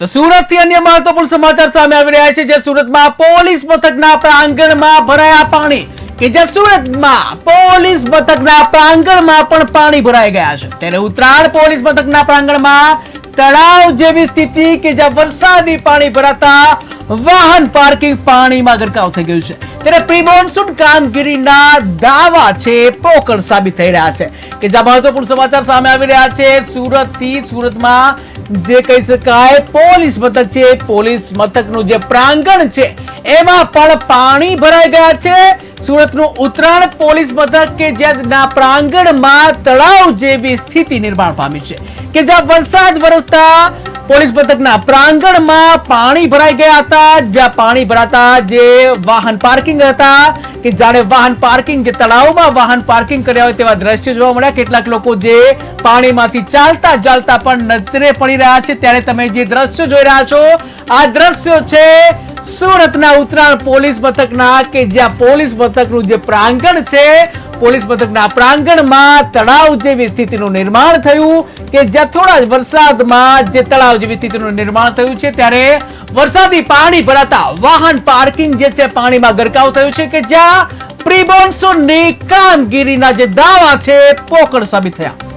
તો સુરતથી અન્ય મહત્વપૂર્ણ સમાચાર સામે આવી રહ્યા છે, જે સુરતમાં પોલીસ મથકના પ્રાંગણમાં ભરાયા પાણી કે જે સુરતમાં પોલીસ મથકના પ્રાંગણમાં પણ પાણી ભરાઈ ગયા છે. ત્યારે ઉત્તરાયણ પોલીસ મથકના પ્રાંગણમાં તળાવ જેવી સ્થિતિ કે જ્યાં વરસાદી પાણી ભરાતા વાહન પાર્કિંગ પાણીમાં ગરકાવ થઈ ગયું છે. ત્યારે પ્રી મોન્સૂન કામગીરીના દાવા છે, પોકળ સાબિત થઈ રહ્યા છે. કે જ્યાં મહત્વપૂર્ણ સમાચાર સામે આવી રહ્યા છે, સુરતથી સુરતમાં જે કહી શકાય પોલીસ મથક છે. પોલીસ મથકનું જે પ્રાંગણ છે, એમાં પણ પાણી ભરાઈ ગયા છે. સુરતનું ઉત્તરાયણ પોલીસ મથક કે જ્યાં પ્રાંગણમાં તળાવ જેવી સ્થિતિ નિર્માણ પામી છે. કે જ્યાં વરસાદ વરસતા પોલીસ મથકના પ્રાંગણમાં પાણી ભરાઈ ગયા હતા. જ્યાં પાણી ભરાતા જે વાહન પાર્કિંગ હતા, કે જાણે વાહન પાર્કિંગ, જે તળાવમાં વાહન પાર્કિંગ કર્યા હોય તેવા દ્રશ્યો જોવા મળ્યા. કેટલાક લોકો જે પાણીમાંથી ચાલતા ચાલતા પણ નજરે પડી રહ્યા છે. ત્યારે તમે જે દ્રશ્યો જોઈ રહ્યા છો, આ દ્રશ્યો છે સુરતના ઉત્તરાયણ પોલીસ મથકના, કે જ્યાં પોલીસ મથકનું જે પ્રાંગણ છે પોલીસ મથકના પ્રાંગણમાં તળાવ જેવી સ્થિતિનું નિર્માણ થયું કે જ્યાં થોડા જ વરસાદમાં જે તળાવ જેવી સ્થિતિનું નિર્માણ થયું છે, ત્યારે વરસાદી પાણી ભરાતા વાહન પાર્કિંગ જે છે, પાણીમાં ગરકાવ થયું છે કે જ્યાં પ્રી કામગીરીના જે દાવા છે, પોકળ સાબિત થયા.